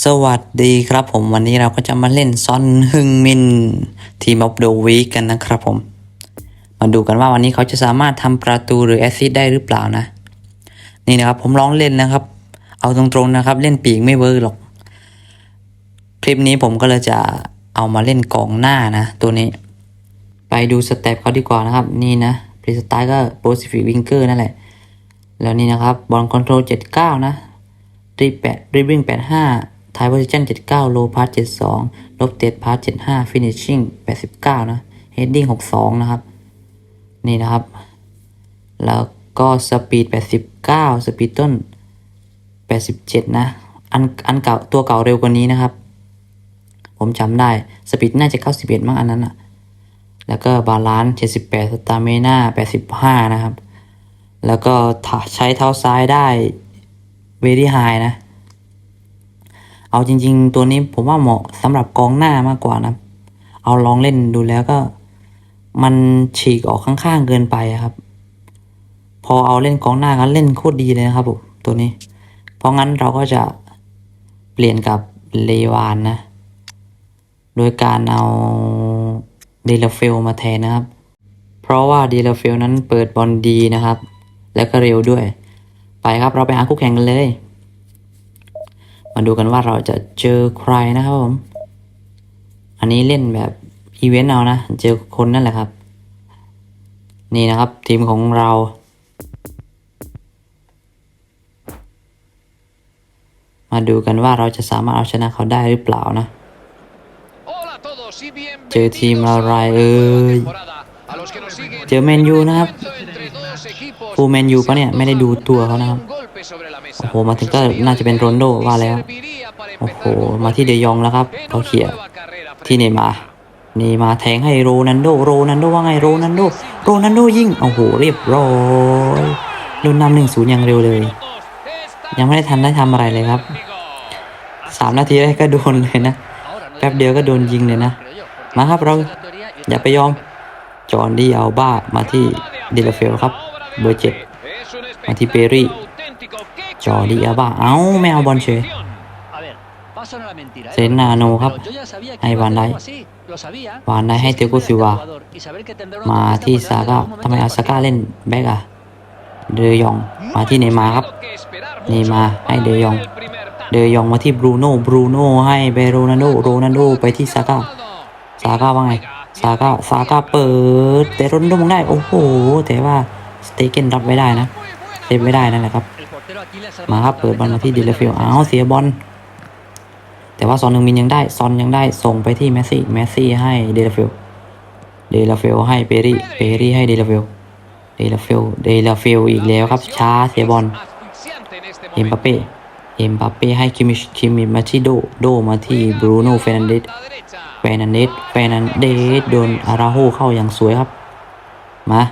สวัสดีครับผมวันนี้เราก็จะมาเล่นซอนฮึงมิน ทีมออฟเดอะวีกันนะครับผม มาดูกันว่าวันนี้เขาจะสามารถทำประตูหรือแอสซิดได้หรือเปล่านะ นี่นะครับผมลองเล่นนะครับ เอาตรงๆนะครับ เล่นปีกไม่เวิร์กหรอก คลิปนี้ผมก็เลยจะเอามาเล่นกองหน้านะ ตัวนี้ ไปดูสเต็ปเขาดีกว่านะครับ นี่นะพรีสไตล์ก็โปรซิฟิกวิงเกอร์นั่นแหละ แล้วนี่นะครับบอลคอนโทรล79 นะรีแปดรีวิ่ง85 ไทยโพซิชั่น79 โลพาร์ท72 ลบเตดพาร์ท75ฟินิชชิ่ง89 นะเฮดดิ้ง62 นะครับ นี่นะครับ แล้วก็สปีด89 สปีดต้น 87 นะ อันอันเก่าตัวเก่าเร็วกว่านี้นะครับ ผมจำได้ สปีดน่าจะ 91มั้งอันนั้นอะแล้วก็บาลานซ์78 สตาเมน่า85 นะครับ แล้วก็ใช้เท้าซ้ายได้เวรี่ไฮนะ เอาจริง ๆ ตัวนี้ผมว่าเหมาะสำหรับกองหน้ามากกว่านะ เอาลองเล่นดูแล้วก็ มันฉีกออกข้างๆเกินไปครับ พอเอาเล่นกองหน้ากันเล่นโคตรดีเลยนะครับผมตัวนี้ เพราะงั้นเราก็จะเปลี่ยนกับเลวานนะ โดยการเอาเดลเฟลมาแทนนะครับ เพราะว่าเดลเฟลนั้นเปิดบอลดีนะครับ แล้วก็เร็วด้วย ไปครับเราไปหาคู่แข่งกันเลย มาดูกันว่าเราจะเจอใครนะครับผม อันนี้เล่นแบบอีเวนต์เอานะ เจอคนนั่นแหละครับ นี่นะครับทีมของเรา มาดูกันว่าเราจะสามารถเอาชนะเขาได้หรือเปล่านะ เจอทีมอะไรเอ่ยเจอแมนยูนะครับฟูลแมนยูปะเนี่ย ไม่ได้ดูตัวเขานะครับ โอ้โหมาถึงก็น่าจะเป็นโรนลโดว่าแล้ว โอ้โห มาที่เดยองแล้วครับเขาเขี่ยที่เนย์มาร์เนย์มาร์แทงให้โรนันโด โรนันโดว่าไงโรนันโด โรนันโดยิงโอ้โหเรียบร้อยโดนนำหนึ่งศูนย์อย่างเร็วเลย ยังไม่ได้ทันได้ทำอะไรเลยครับสามนาทีแรกก็โดนเลยนะแป๊บเดียวก็โดนยิงเลยนะ มาครับเราอย่าไปยอมจอห์นดีอัลบ้ามาที่เดลเฟลครับเบอร์เจ็ดมาที่เปรี่ จอร์ดีอัลบ้าเอ้าไม่เอาบอลเฉยเซนนาโนครับให้วานได้วานได้ให้เตโกซิวามาที่ซาก้าทำไมเอาซาก้าเล่นแบ็กอะเดยองมาที่เนย์มาร์ครับเนย์มาร์ให้เดยอง เดยองมาที่บรูโน่บรูโน่ให้ไปโรนัลโดโรนัลโดไปที่ซาก้าซาก้าว่าไงซาก้าซาก้าเปิดแต่โรนัลโดมองได้โอ้โหแต่ว่าสเตเกนรับไม่ได้นะเซฟไม่ได้นั่นแหละครับ มาครับเปิดบอลมาที่ดิลฟิลอ้าวเสียบอลแต่ว่าซอนนึงมินยังได้ซอนยังได้ส่งไปที่แมสซี่แมสซี่ให้เดลฟิลเดลฟิลให้เปรี่เปรี่ให้เดลฟิลเดลฟิลเดลฟิลอีกแล้วครับช้าเสียบอลเอ็มบัปเป้เอ็มบัปเป้ให้คิมิชคิมิมาที่โดโดมาที่บรูโน่เฟรนันเดสเฟรนันเดสเฟรนันเดสโดนอาราโฮเข้าอย่างสวยครับ มา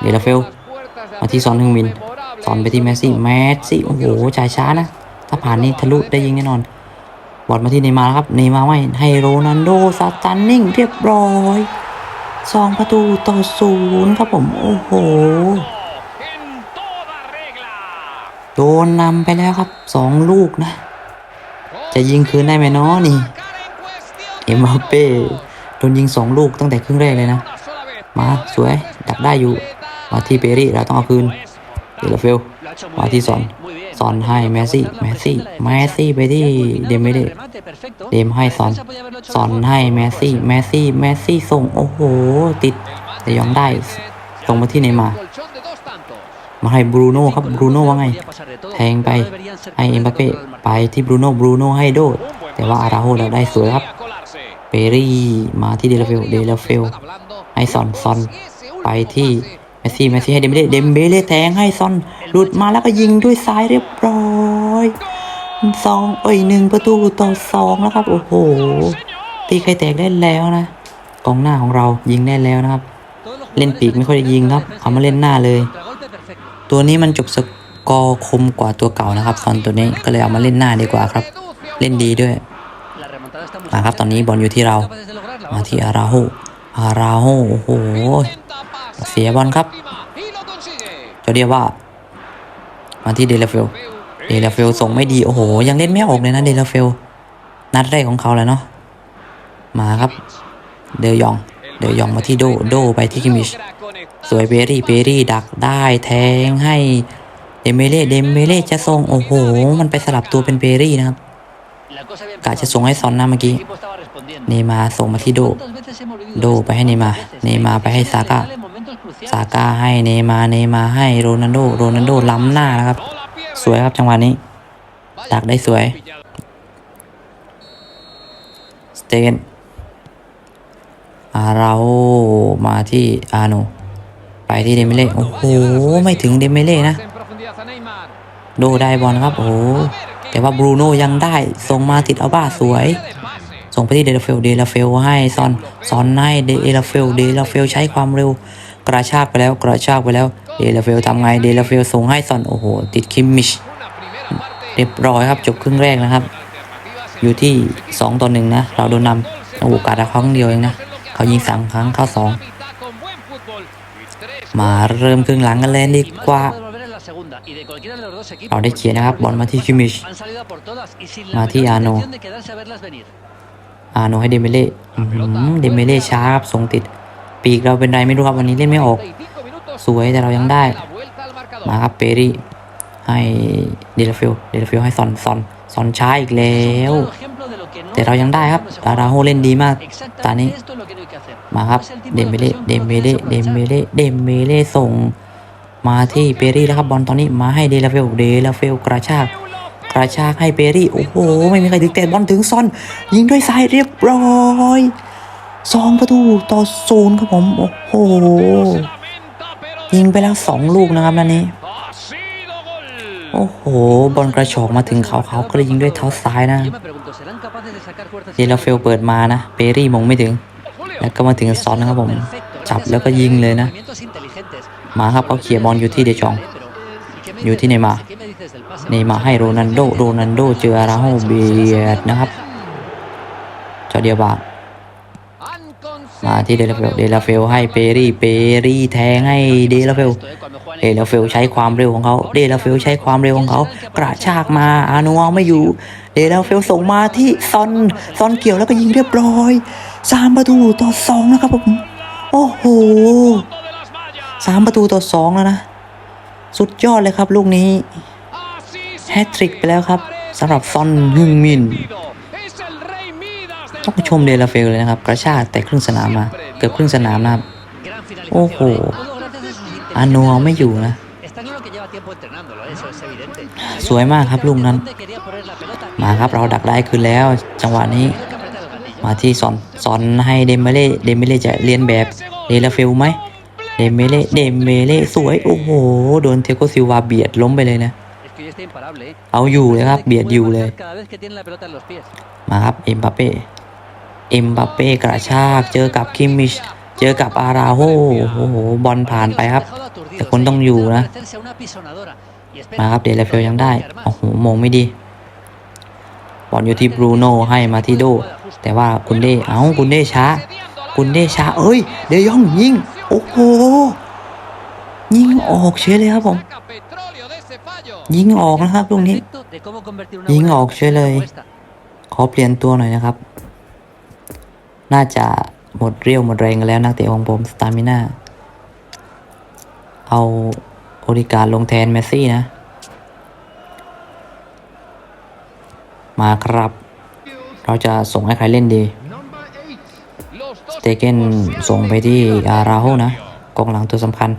เดลเฟลมาที่ซอนฮึงมิน ซอนไปที่แมสซี่แมสซี่โอ้โหจ่ายช้านะถ้าผ่านนี่ทะลุได้ยิงแน่นอนบอลมาที่เนยมาร์ครับเนยมาร์ไว้ให้โรนันโดสตันนิ่งเรียบร้อยสองประตูต่อศูนย์ครับผมโอ้โหโดนนำไปแล้วครับสองลูกนะ จะยิงคืนได้ไหมนาะนี่ เอ็มบัปเป้โดนยิงสองลูกตั้งแต่ครึ่งแรกเลยนะ มาสวยดักได้อยู่มาที่เปรี่เราต้องเอาคืน เดลเฟลมาที่สอนสอนให้แมสซี่แมสซี่แมสซี่ไปที่เดมไม่ได้เดมให้สอนสอนให้แมสซี่แมสซี่แมสซี่ส่งโอ้โห ติดแต่ยองได้ส่งมาที่เนย์มามาให้บรูโน่ครับบรูโน่ว่าไง แทงไปให้เอ็มบัปเป้ไปที่บรูโน่บรูโน่ให้โดด แต่ว่าอาราโฮเราได้สวยครับเปรี่มาที่เดลเฟลเดลเฟลให้ซอนซอนไปที่ มสซี่เมสซี่ให้เดมเบลเดมเบเล่แทงให้ซอนหลุดมาแล้วก็ยิงด้วยซ้ายเรียบร้อยสองเอ้ยหนึ่งประตูต่อสองแล้วครับ โอ้โห ตีใครแตกได้แล้วนะกองหน้าของเรายิงได้แล้วนะครับ เล่นปีกไม่ค่อยได้ยิงครับเอามาเล่นหน้าเลย ตัวนี้มันจบสกอร์คมกว่าตัวเก่านะครับซอนตัวนี้ก็เลยเอามาเล่นหน้าดีกว่าครับ เล่นดีด้วยมาครับตอนนี้บอลอยู่ที่เรา มาที่อาราโฮอาราโฮโอ้โห เสียบอลครับจะเรียกว่า มาที่เดลเฟลเดลาเฟลส่งไม่ดีโอ้โห ยังเล่นไม่ออกเลยนะเดลาเฟลนัดแรกของเขาแล้วเนาะมาครับ เดยอง เดยองมาที่โดโดไปที่คิมิช สวยเบรี่เบรี่ดักได้แทงให้เดเมเล่เดเมเล่จะส่งโอ้โห มันไปสลับตัวเป็นเบรี่นะครับกะจะส่งให้ซอนนะเมื่อกี้ เนมาส่งมาที่โด โดไปให้เนมา เนมาไปให้ซาก้า ซาก้าให้เนมาเนมาให้โรนัลโดโรนัลโดล้ำหน้านะครับ สวยครับจังหวะนี้ดักได้สวยสเตนอาเรามาที่อาโนไปที่เดเมเล่โอ้โหไม่ถึงเดเมเล่นะ โดได้บอลครับโอ้แต่ว่าบรูโน่ยังได้ส่งมาติดอัลบ้าสวย ส่งไปที่เดลาเฟลเดลาเฟลให้ซอนซอนให้เดลาเฟลเดลาเฟลใช้ความเร็ว กระชากไปแล้วกระชากไปแล้วเดลาเฟลทำไงเดลาเฟลส่งให้ซอนโอ้โหติดคิมมิชเรียบร้อยครับจบครึ่งแรกนะครับ อยู่ที่ 2 ต่อหนึ่งนะ เราโดนนำโอ้โหกาดครั้งเดียวเองนะ เขายิงสามครั้งเข้าสองมาเริ่มครึ่งหลังกันเลยดีกว่า เราได้เขียนนะครับบอลมาที่คิมมิชมาที่อาโนอาโนให้เดเมเล่เดเมเล่ช้าครับส่งติด ปีกเราเป็นไรไม่รู้ครับวันนี้เล่นไม่ออก สวยแต่เรายังได้ มาครับเปรี่ให้เดลฟิลเดลฟิลให้ซอนซอนซอนช้าอีกแล้ว แต่เรายังได้ครับอาราโฮเล่นดีมากตอนนี้ มาครับเดมเบเล่เดมเบเล่เดมเบเล่เดมเบเล่ส่งมาที่เปรี่แล้วครับบอลตอนนี้มาให้เดลฟิลเดลฟิลกระชากกระชากให้เปรี่โอ้โหไม่มีใครถึงแต่บอลถึงซอน ยิงด้วยซ้ายเรียบร้อย สองประตูต่อศูนย์ครับผม โอ้โห ยิงไปแล้วสองลูกนะครับนันนี้ โอ้โห บอลกระชอกมาถึงเขาเขาก็เลยยิงด้วยเท้าซ้ายนะเดลาเฟลเปิดมานะ เปรี่มงไม่ถึง แล้วก็มาถึงซอนนะครับผม จับแล้วก็ยิงเลยนะ มาครับเขาเขี่ยบอลอยู่ที่เดชอง อยู่ที่เนมาเนมาให้โรนัลโด โรนัลโดเจออาราโฮเบียดนะครับจอเดียบา มาที่เดลาเฟล เดลาเฟลให้เปรี่ เปรี่แทงให้เดลาเฟล เดลาเฟลใช้ความเร็วของเขา เดลาเฟลใช้ความเร็วของเขา กระชากมาอานัวไม่อยู่ เดลาเฟลส่งมาที่ซอน ซอนเกี่ยวแล้วก็ยิงเรียบร้อยสามประตูต่อสองนะครับผม โอ้โหสามประตูต่อสองแล้วนะ สุดยอดเลยครับลูกนี้ แฮตทริกไปแล้วครับสำหรับซอนฮึงมิน ต้องชมเดลาเฟลเลยนะครับ กระชากแต่ครึ่งสนามมา เกือบครึ่งสนามนะครับ โอ้โหอานัวไม่อยู่นะ สวยมากครับลูกนั้น มาครับเราดักได้คืนแล้ว จังหวะนี้ มาที่ซอนซอนให้เดมเมเล่เดมเมเล่จะเลียนแบบเดลาเฟลไหมเดมเมเล่เดมเมเล่สวยโอ้โหโดนเทโกซิลวาเบียดล้มไปเลยนะเอาอยู่เลยครับ เบียดอยู่เลย มาครับเอ็มบัปเป้ เอ็มบัปเป้กระชากเจอกับคิมมิช เจอกับอาราโฮโอ้โหบอลผ่านไปครับ แต่คนต้องอยู่นะ มาครับเดลเฟลยังได้โอ้โหมงไม่ดี บอลอยู่ที่บรูโน่ให้มาที่โด แต่ว่าคุณเด้เอ้าคุณเด้ช้า คุณเด้ช้า เอ้ย เดยองยิง โอ้โห ยิงออกเฉยเลยครับผม ยิงออกนะครับตรงนี้ ยิงออกเฉยเลย ขอเปลี่ยนตัวหน่อยนะครับ น่าจะหมดเรี่ยวหมดแรงแล้วนักเตะของผมสตามิน่าเอาโอริการลงแทนเมสซี่นะ มาครับ เราจะส่งให้ใครเล่นดี สเตเกนส่งไปที่อาราโฮนะกองหลังตัวสำคัญ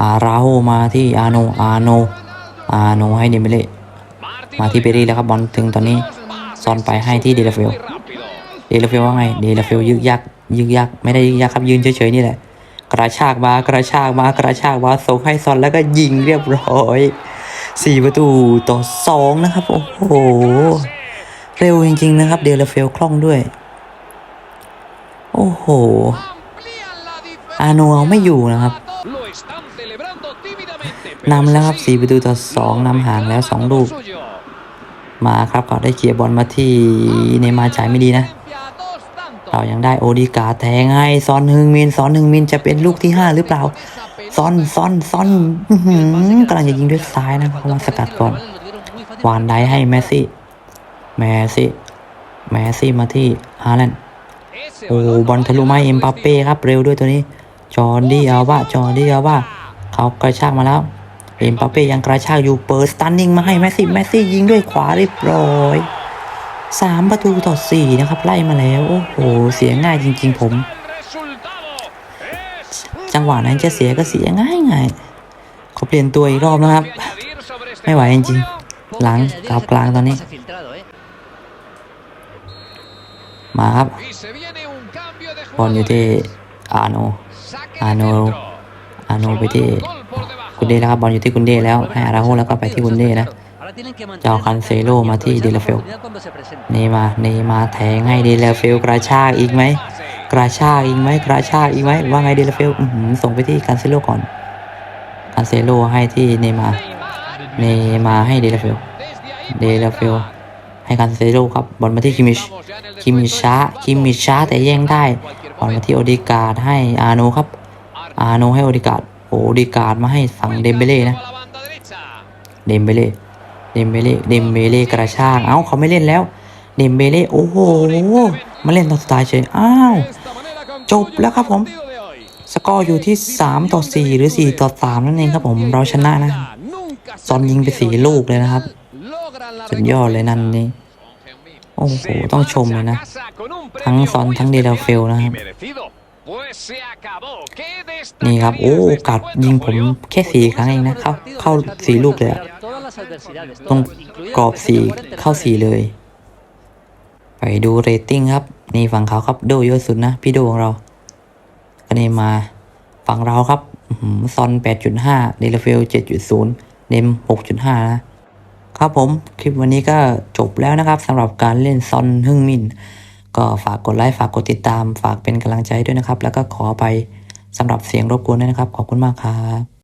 อาราโฮมาที่อาโน อาโน อาโนให้เดมิเลมาที่เบรี่แล้วครับบอลถึงตอนนี้ ซอนไปให้ที่เดลเฟล เดลาเฟลว่าไงเดลาเฟลยึกยักยึกยักไม่ได้ยึกยักครับยืนเฉยๆนี่แหละ กระชากมากระชากมากระชากมาส่งให้ซอนแล้วก็ยิงเรียบร้อยสี่ประตูต่อสองนะครับ โอ้โห เร็วจริง ๆ นะครับ เดลาเฟลคล่องด้วย โอ้โห อาโนเอาไม่อยู่นะครับนำแล้วครับสี่ประตูต่อสองนำห่างแล้วสองลูกมาครับเขาได้เคลียร์บอลมาที่เนมาจ่ายไม่ดีนะ เรายังได้โอดีกาแทงให้ซอนฮึงมินซอนฮึงมินจะเป็นลูกที่ 5 หรือเปล่าซอนซอนซอนอื้อหือกำลังจะยิงด้วยซ้ายนะเขามาสกัดก่อนวานได้ให้แมสซี่แมสซี่แมสซี่มาที่ฮาแลนด์โอ้บอลทะลุไมาเอ็มบัปเป้ครับเร็วด้วยตัวนี้ จอร์ดี้อัลบาจอร์ดี้อัลบาเขากระชากมาแล้วเอ็มบัปเป้ยังกระชากอยู่เปิดสตันนิ่งมาให้แมสซี่แมสซี่ยิงด้วยขวาเรียบร้อย สามประตูต่อสี่นะครับ ไล่มาแล้ว โอ้โห เสียง่ายจริง ๆ ผม จังหวะนั้นจะเสียก็เสียง่ายง่ายขอเปลี่ยนตัวอีกรอบนะครับ ไม่ไหวจริงๆหลังกลับกลางตอนนี้ มาครับบอลอยู่ที่อาโนอาโนอาโนไปที่คุณเดแล้วครับบอลอยู่ที่คุณเดแล้วให้อาราโฮแล้วก็ไปที่คุณเดนะ เอาคันเซโลมาที่เดลาเฟลเนมาเนมาแทงให้เดลาเฟลกระชากอีกไหมกระชากอีกไหมกระชากอีกไหมว่าไงเดลาเฟลอื้อหือส่งไปที่คันเซโลก่อนคันเซโลให้ที่เนมาเนมาให้เดลาเฟลเดลาเฟลให้คันเซโลครับบอลมาที่คิมิชคิมิชช้าคิมิชช้าแต่แย่งได้บอลมาที่โอดิการ์ดให้อาโนครับ อาโนให้โอดิการ์ดโอดิการ์ดมาให้ฝั่งเดมเบเล่นะเดมเบเล่ เดมเบเล่เดมเบเล่กระชากเอ้าเขาไม่เล่นแล้วเดมเบเล่โอ้โหมาเล่นตอนสุดท้ายเฉยอ้าวจบแล้วครับผม สกอร์อยู่ที่ 3 ต่อ 4 หรือ 4 ต่อ 3 นั่นเองครับผมเราชนะนะซอนยิงไปสี่ลูกเลยนะครับสุดยอดเลยนั่นนี่โอ้โห ต้องชมเลยนะ ทั้งซอนทั้งเดลเฟลนะครับ นี่ครับ โอ้โอกาสยิงผมแค่สี่ครั้งเองนะเข้าเข้าสี่ลูกเลยอะตรงกรอบสี่เข้าสี่เลย ไปดูเรตติ้งครับ นี่ฝั่งเขาครับโดเยอะสุดนะ พี่โดของเราก็นี่มาฝั่งเราครับอื้อหือซอน 8.5 เดลเฟล 7.0 เนม 6.5 นะครับผม คลิปวันนี้ก็จบแล้วนะครับสำหรับการเล่นซอนฮึ่งมิน ก็ฝากกดไลค์ฝากกดติดตาม ฝากเป็นกำลังใจด้วยนะครับ แล้วก็ขอไปสำหรับเสียงรบกวนด้วยนะครับ ขอบคุณมากครับ